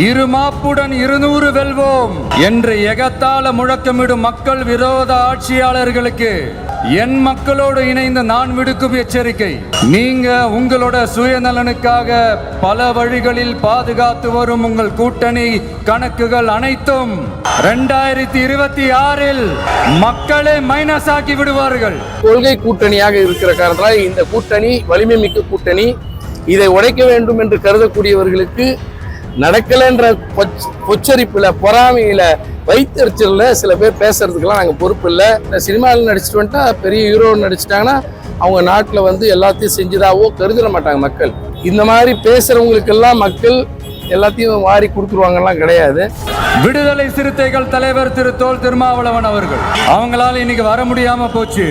இரு மாப்புடன் இருநூறு வெல்வோம் என்று எகத்தால முழக்கமிடும் மக்கள் விரோத ஆட்சியாளர்களுக்கு என் மக்களோடு இணைந்து நான் விடுக்கும் எச்சரிக்கை. நீங்க உங்களோட சுயநலனுக்காக பல வழிகளில் பாதுகாத்து வரும் உங்கள் கூட்டணி கணக்குகள் அனைத்தும் ரெண்டாயிரத்தி இருபத்தி ஆறில் மக்களே மைனஸ் ஆக்கி விடுவார்கள். கொள்கை கூட்டணியாக இருக்கிற காரணத்தால் இந்த கூட்டணி வலிமை மிக்க கூட்டணி இதை உடைக்க வேண்டும் என்று கருதக்கூடியவர்களுக்கு நடக்கலைன்ற பொச் பொச்சரிப்புல பொறாமையில வைத்தறிச்சல்ல சில பேர் பேசுறதுக்கெல்லாம் நாங்கள் பொறுப்பு இல்லை. இந்த சினிமாவில் நடிச்சுட்டு வந்துட்டா பெரிய ஹீரோ நடிச்சிட்டாங்கன்னா அவங்க நாட்டில் வந்து எல்லாத்தையும் செஞ்சதாவோ கருதிட மாட்டாங்க மக்கள். இந்த மாதிரி பேசுறவங்களுக்கெல்லாம் மக்கள் எல்லாத்தையும் வாரி கொடுத்துருவாங்கலாம் கிடையாது. விடுதலை சிறுத்தைகள் தலைவர் திரு தோல் திருமாவளவன் அவர்கள் அவங்களால இன்னைக்கு வர முடியாம போச்சு.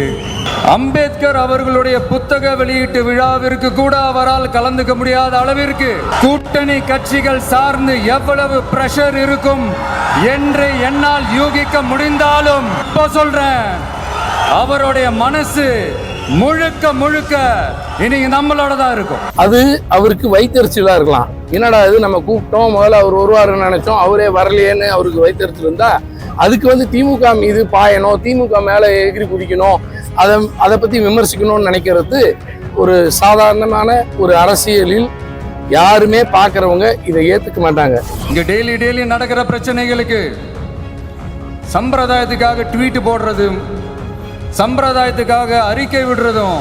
அம்பேத்கர் அவர்களுடைய புத்தக வெளியீட்டு விழாவிற்கு கூட அவரால் கலந்துக்க முடியாத அளவிற்கு கூட்டணி கட்சிகள் சார்ந்து எவ்வளவு பிரஷர் இருக்கும் என்று என்னால் யூகிக்க முடிந்தாலும் இப்ப சொல்றேன் அவருடைய மனசு முழுக்க முழுக்க இன்னைக்கு நம்மளோட தான் இருக்கும். அது அவருக்கு வைத்தறிச்சலா இருக்கலாம். என்னடா இது நம்ம கூப்பிட்டோம் முதல்ல அவர் வருவாருன்னு நினைச்சோம் அவரே வரலையேன்னு அவருக்கு வைத்தறிச்சல் இருந்தா அதுக்கு வந்து திமுக மீது பாயணும் திமுக மேல எகிரி குதிக்கணும் அதை அதை பத்தி விமர்சிக்கணும்னு நினைக்கிறது ஒரு சாதாரணமான ஒரு அரசியலில் யாருமே பார்க்கறவங்க இதை ஏத்துக்க மாட்டாங்க. இங்க டெய்லி டெய்லி நடக்கிற பிரச்சனைகளுக்கு சம்பிரதாயத்துக்காக ட்வீட் போடுறதும் சம்பிரதாயத்துக்காக அறிக்கை விடுறதும்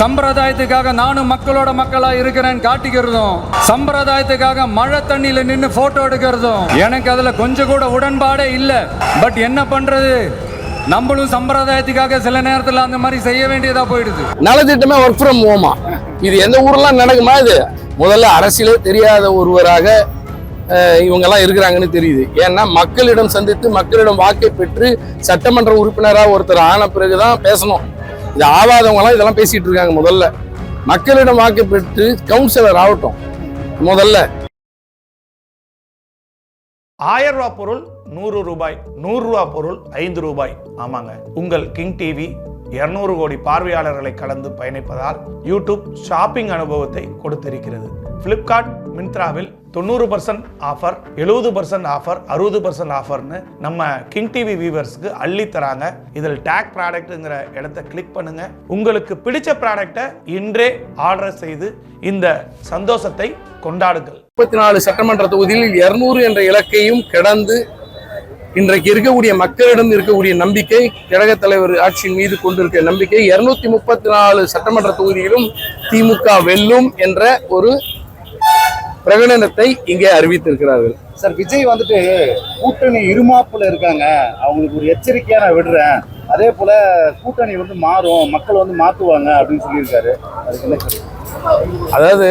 சம்பிரதாயத்துக்காக நானும் மக்களோட மக்களா இருக்கிறேன் காட்டிக்கிறதும் சம்பிரதாயத்துக்காக மழை தண்ணியில நின்று போட்டோ எடுக்கிறதும் எனக்கு அதுல கொஞ்சம் கூட உடன்பாடே இல்லை. பட் என்ன பண்றது? நம்மளும் சம்பிரதாயத்துக்காக சில நேரத்தில் அந்த மாதிரி செய்ய வேண்டியதா போயிடுது. நலத்திட்டமே ஒர்க் ஃப்ரம் ஹோமா இது எந்த ஊர்லாம் நடக்குமா இது? முதல்ல அரசியலே தெரியாத ஒருவராக இவங்கெல்லாம் இருக்கிறாங்கன்னு தெரியுது. ஏன்னா மக்களிடம் சந்தித்து மக்களிடம் வாக்கை பெற்று சட்டமன்ற உறுப்பினராக ஒருத்தர் ஆன பிறகுதான் பேசணும். இது ஆவாதவங்கலாம் இதெல்லாம் பேசிட்டு இருக்காங்க முதல்ல. மக்களிடம் வாக்கை பெற்று கவுன்சிலர் ஆகட்டும். முதல்ல. ஆயிரம் ரூபாய் பொருள் நூறு ரூபாய் நூறு ரூபாய் பொருள் ஐந்து ரூபாய். ஆமாங்க. உங்கள் கிங் டிவி இருநூறு கோடி பார்வையாளர்களை கடந்து பயணிப்பதால் யூடியூப் ஷாப்பிங் அனுபவத்தை கொடுத்திருக்கிறது. ஃப்ளிப்கார்ட் மின்த்ராவில் தொண்ணூறு பர்சன்ட் ஆஃபர் எழுபது பர்சன்ட் ஆஃபர் அறுபது பர்சன்ட் ஆஃபர்னு நம்ம கிங் டிவி வியூவர்ஸ்க்கு அள்ளி தராங்க. இதில் டேக் ப்ராடக்ட்டுங்கிற இடத்த கிளிக் பண்ணுங்க. உங்களுக்கு பிடிச்ச ப்ராடக்டை இன்றே ஆர்டர் செய்து இந்த சந்தோஷத்தை கொண்டாடுங்கள். முப்பத்தி நாலு சட்டமன்ற தொகுதியில் இருநூறு என்ற இலக்கையும் கடந்து இன்றைக்கு இருக்கக்கூடிய மக்களிடம் இருக்கக்கூடிய நம்பிக்கை கழக தலைவர் ஆட்சியின் மீது கொண்டிருக்கிற நம்பிக்கை இருநூத்தி முப்பத்தி நாலு சட்டமன்ற தொகுதியிலும் திமுக வெல்லும் என்ற ஒரு பிரகடனத்தை இங்கே அறிவித்திருக்கிறார்கள். சார் விஜய் வந்துட்டு கூட்டணி இருமாப்புல இருக்காங்க. அவங்களுக்கு ஒரு எச்சரிக்கையா நான் விடுறேன். அதே போல கூட்டணி வந்து மாறும் மக்கள் வந்து மாத்துவாங்க அப்படின்னு சொல்லியிருக்காரு. அதுக்கு என்ன? அதாவது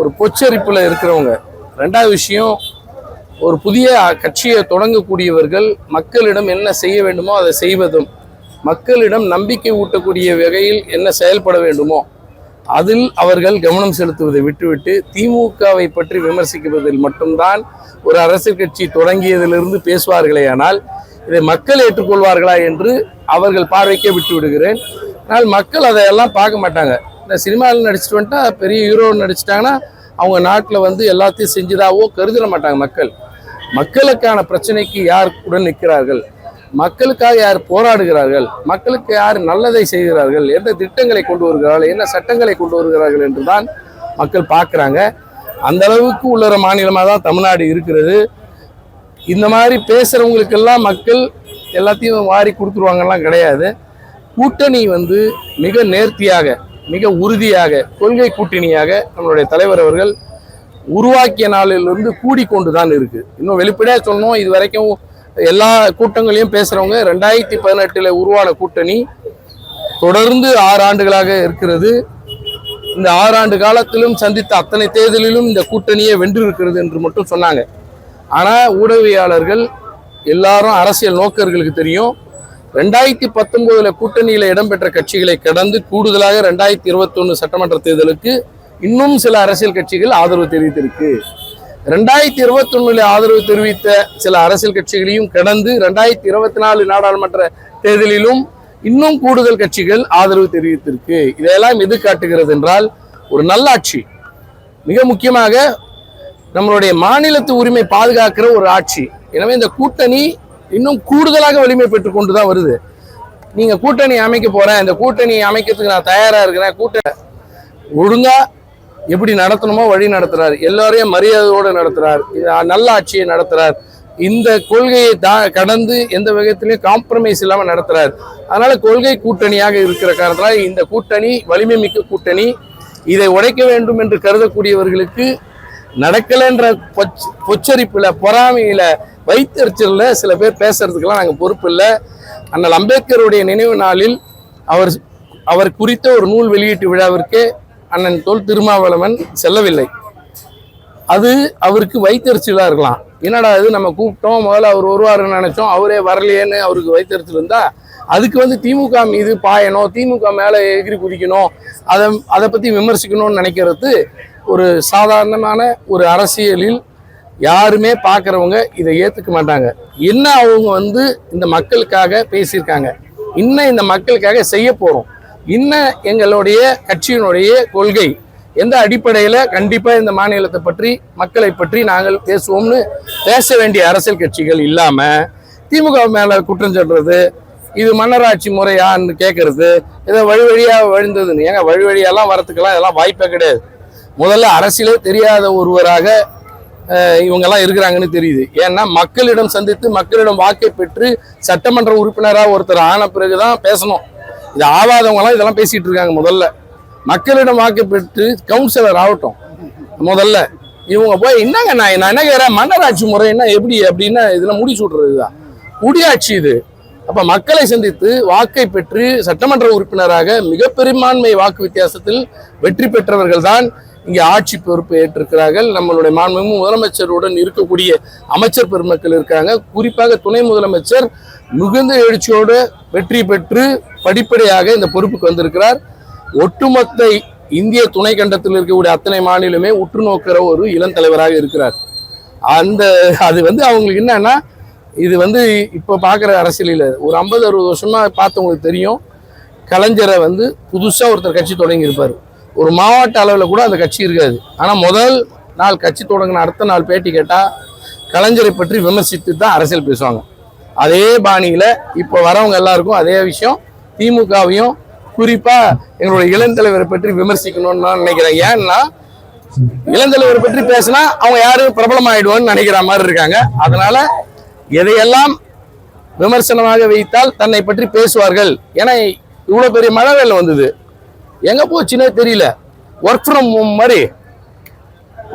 ஒரு பொச்சரிப்புல இருக்கிறவங்க ரெண்டாவது விஷயம் ஒரு புதிய கட்சியை தொடங்கக்கூடியவர்கள் மக்களிடம் என்ன செய்ய வேண்டுமோ அதை செய்வதும் மக்களிடம் நம்பிக்கை ஊட்டக்கூடிய வகையில் என்ன செயல்பட வேண்டுமோ அதில் அவர்கள் கவனம் செலுத்துவதை விட்டுவிட்டு திமுகவை பற்றி விமர்சிக்குவதில் மட்டும்தான் ஒரு அரசியல் கட்சி தொடங்கியதிலிருந்து பேசுவார்களே ஆனால் இதை மக்கள் ஏற்றுக்கொள்வார்களா என்று அவர்கள் பார்வைக்கே விட்டு விடுகிறேன் ஆனால் மக்கள் அதையெல்லாம் பார்க்க மாட்டாங்க. இந்த சினிமாவில் நடிச்சிட்டு வந்துட்டா பெரிய ஹீரோ நடிச்சிட்டாங்கன்னா அவங்க நாட்டில் வந்து எல்லாத்தையும் செஞ்சுதாவோ கருதிட மாட்டாங்க மக்கள். மக்களுக்கான பிரச்சனைக்கு யார் உடன் நிற்கிறார்கள்? மக்களுக்காக யார் போராடுகிறார்கள்? மக்களுக்கு யார் நல்லதை செய்கிறார்கள்? எந்த திட்டங்களை கொண்டு வருகிறார்கள்? என்ன சட்டங்களை கொண்டு வருகிறார்கள் என்று தான் மக்கள் பார்க்குறாங்க. அந்த அளவுக்கு உள்ளற மாநிலமாக தான் தமிழ்நாடு இருக்கிறது. இந்த மாதிரி பேசுகிறவங்களுக்கெல்லாம் மக்கள் எல்லாத்தையும் வாரி கொடுத்துருவாங்கலாம் கிடையாது. கூட்டணி வந்து மிக நேர்த்தியாக மிக உறுதியாக கொள்கை கூட்டணியாக நம்மளுடைய தலைவர் அவர்கள் உருவாக்கிய நாளிலிருந்து கூடிக்கொண்டு தான் இருக்குது இன்னும் வெளிப்படையாக சொல்லணும் இது வரைக்கும் எல்லா கூட்டங்களையும் பேசுகிறவங்க ரெண்டாயிரத்தி பதினெட்டில் உருவான கூட்டணி தொடர்ந்து ஆறு ஆண்டுகளாக இருக்கிறது. இந்த ஆறாண்டு காலத்திலும் சந்தித்த அத்தனை தேர்தலிலும் இந்த கூட்டணியை வென்றிருக்கிறது என்று மட்டும் சொன்னாங்க. ஆனால் ஊடகவியாளர்கள் எல்லாரும் அரசியல் நோக்கர்களுக்கு தெரியும். ரெண்டாயிரத்தி பத்தொன்பதில் கூட்டணியில் இடம்பெற்ற கட்சிகளை கடந்து கூடுதலாக ரெண்டாயிரத்தி இருபத்தொன்று சட்டமன்ற தேர்தலுக்கு இன்னும் சில அரசியல் கட்சிகள் ஆதரவு தெரிவித்திருக்கு. ரெண்டாயிரத்தி இருபத்தி ஒண்ணுல ஆதரவு தெரிவித்த சில அரசியல் கட்சிகளையும் கடந்து ரெண்டாயிரத்தி இருபத்தி நாலு நாடாளுமன்ற தேர்தலிலும் இன்னும் கூடுதல் கட்சிகள் ஆதரவு தெரிவித்திருக்கு. இதையெல்லாம் எது காட்டுகிறது என்றால் ஒரு நல்லாட்சி மிக முக்கியமாக நம்மளுடைய மாநிலத்து உரிமை பாதுகாக்கிற ஒரு ஆட்சி. எனவே இந்த கூட்டணி இன்னும் கூடுதலாக வலிமை பெற்று கொண்டு தான் வருது. நீங்கள் கூட்டணி அமைக்க போகிறேன் இந்த கூட்டணி அமைக்கிறதுக்கு நான் தயாராக இருக்கிறேன் கூட்டணி ஒழுங்காக எப்படி நடத்தணுமோ வழி நடத்துறார். எல்லாரையும் மரியாதையோடு நடத்துறார். நல்ல ஆட்சியை நடத்துறார். இந்த கொள்கையை தா கடந்து எந்த விதத்திலையும் காம்ப்ரமைஸ் இல்லாமல் நடத்துறார். அதனால கொள்கை கூட்டணியாக இருக்கிற காரணத்தால் இந்த கூட்டணி வலிமை மிக்க கூட்டணி இதை உடைக்க வேண்டும் என்று கருதக்கூடியவர்களுக்கு நடக்கலைன்ற பொச் பொச்சரிப்பில் பொறாமையில் வைத்தறிச்சல்ல சில பேர் பேசுறதுக்கெல்லாம் நாங்கள் பொறுப்பு இல்லை. அண்ணல் அம்பேத்கருடைய நினைவு நாளில் அவர் அவர் குறித்த ஒரு நூல் வெளியீட்டு விழாவிற்கு அண்ணன் தோல் திருமாவளவன் செல்லவில்லை. அது அவருக்கு வைத்தறிச்சலாக இருக்கலாம். என்னடா இது நம்ம கூப்பிட்டோம் முதல்ல அவர் வருவாருன்னு நினச்சோம் அவரே வரலையேன்னு அவருக்கு வைத்தறிச்சல் இருந்தா அதுக்கு வந்து திமுக மீது பாயணும் திமுக மேலே எகிரி குதிக்கணும் அதை அதை பற்றி விமர்சிக்கணும்னு நினைக்கிறது ஒரு சாதாரணமான ஒரு அரசியலில் யாருமே பார்க்குறவங்க இதை ஏற்றுக்க மாட்டாங்க. என்ன அவங்க வந்து இந்த மக்களுக்காக பேசியிருக்காங்க? இன்னும் இந்த மக்களுக்காக செய்ய போகிறோம் இன்னும் எங்களுடைய கட்சியினுடைய கொள்கை எந்த அடிப்படையில் கண்டிப்பாக இந்த மாநிலத்தை பற்றி மக்களை பற்றி நாங்கள் பேசுவோம்னு பேச வேண்டிய அரசியல் கட்சிகள் இல்லாமல் திமுக மேலே குற்றம் சொல்கிறது இது மன்னராட்சி முறையான்னு கேட்கறது இதை வழி வழியாக வழிந்ததுன்னு. ஏங்க வழி வழியெல்லாம் வரத்துக்கெல்லாம் இதெல்லாம் வாய்ப்பே கிடையாது. முதல்ல அரசியலே தெரியாத ஒருவராக இவங்கெல்லாம் இருக்கிறாங்கன்னு தெரியுது. ஏன்னா மக்களிடம் சந்தித்து மக்களிடம் வாக்கை பெற்று சட்டமன்ற உறுப்பினராக ஒருத்தர் ஆன பிறகுதான் பேசணும். இது ஆவாதவங்கலாம் இதெல்லாம் பேசிட்டு இருக்காங்க முதல்ல. மக்களிடம் வாக்கு பெற்று கவுன்சிலர் ஆகட்டும். முதல்ல. இவங்க போய் என்னங்க நான் நான் என்ன கேட்குறேன்? மன்னராட்சி முறை என்ன எப்படி அப்படின்னா இதெல்லாம் முடிச்சு சுடுறது தான் குடியாட்சி இது. அப்போ மக்களை சந்தித்து வாக்கை பெற்று சட்டமன்ற உறுப்பினராக மிக பெரும்பான்மை வாக்கு வித்தியாசத்தில் வெற்றி பெற்றவர்கள் தான் இங்கே ஆட்சி பொறுப்பு ஏற்றிருக்கிறார்கள். நம்மளுடைய மாண்புமிகு முதலமைச்சருடன் இருக்கக்கூடிய அமைச்சர் பெருமக்கள் இருக்காங்க. குறிப்பாக துணை முதலமைச்சர் மிகுந்த எழுச்சியோடு வெற்றி பெற்று படிப்படியாக இந்த பொறுப்புக்கு வந்திருக்கிறார். ஒட்டுமொத்த இந்திய துணை கண்டத்தில் இருக்கக்கூடிய அத்தனை மாநிலமே உற்று நோக்கிற ஒரு இளம் தலைவராக இருக்கிறார். அந்த அது வந்து அவங்களுக்கு என்னன்னா இது வந்து இப்போ பார்க்குற அரசியலில் ஒரு ஐம்பது அறுபது வருஷமா பார்த்தவங்களுக்கு தெரியும். கலைஞரை வந்து புதுசாக ஒருத்தர் கட்சி தொடங்கியிருப்பார். ஒரு மாவட்ட அளவில் கூட அந்த கட்சி இருக்காது. ஆனால் முதல் நாள் கட்சி தொடங்கின அடுத்த நாள் பேட்டி கேட்டால் கலைஞரை பற்றி விமர்சித்து தான் அரசியல் பேசுவாங்க. அதே பாணியில் இப்போ வரவங்க எல்லாருக்கும் அதே விஷயம். திமுகவையும் குறிப்பாக எங்களுடைய இளந்தலைவரை பற்றி விமர்சிக்கணும்னு நான் நினைக்கிறேன். ஏன்னா இளந்தலைவரை பற்றி பேசினா அவங்க யாரும் பிரபலம் ஆயிடுவோன்னு நினைக்கிற மாதிரி இருக்காங்க. அதனால எதையெல்லாம் விமர்சனமாக வைத்தால் தன்னை பற்றி பேசுவார்கள்? ஏன்னா இவ்வளோ பெரிய மழை வெள்ளம் வந்தது. எங்கே போச்சுன்னே தெரியல. ஒர்க் ஃப்ரம் ஹோம் மாதிரி.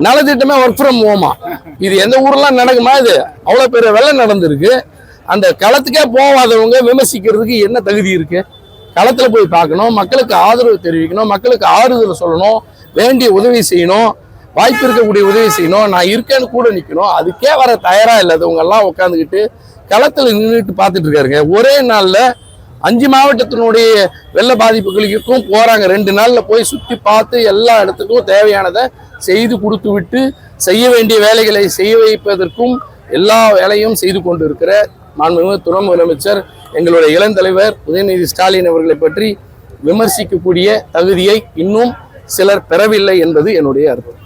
நலத்திட்டமே ஒர்க் ஃப்ரம் ஹோமா இது எந்த ஊர்லாம் நடக்குமா இது? அவ்வளோ பெரிய வெள்ளம் நடந்திருக்கு. அந்த களத்துக்கே போகாதவங்க விமர்சிக்கிறதுக்கு என்ன தகுதி இருக்குது களத்தில் போய் பார்க்கணும் மக்களுக்கு ஆதரவு தெரிவிக்கணும் மக்களுக்கு ஆறுதல் சொல்லணும் வேண்டிய உதவி செய்யணும் வாய்ப்பு இருக்கக்கூடிய உதவி செய்யணும் நான் இருக்கேன்னு கூட நிற்கணும் அதுக்கே வர தயாராக இல்லாதவங்கெல்லாம் உட்காந்துக்கிட்டு களத்தில் நின்றுட்டு பார்த்துட்டு இருக்காருங்க. ஒரே நாளில் அஞ்சு மாவட்டத்தினுடைய வெள்ள பாதிப்புகளுக்கும் போகிறாங்க ரெண்டு நாளில் போய் சுற்றி பார்த்து எல்லா இடத்துக்கும் தேவையானதை செய்து கொடுத்து விட்டு செய்ய வேண்டிய வேலைகளை செய்ய வைப்பதற்கும் எல்லா வேலையும் செய்து கொண்டு இருக்கிற மாண்புமிகு துணை முதலமைச்சர் எங்களுடைய இளந்தலைவர் உதயநிதி ஸ்டாலின் அவர்களை பற்றி விமர்சிக்கக்கூடிய தகுதியை இன்னும் சிலர் பெறவில்லை என்பது என்னுடைய அர்த்தம்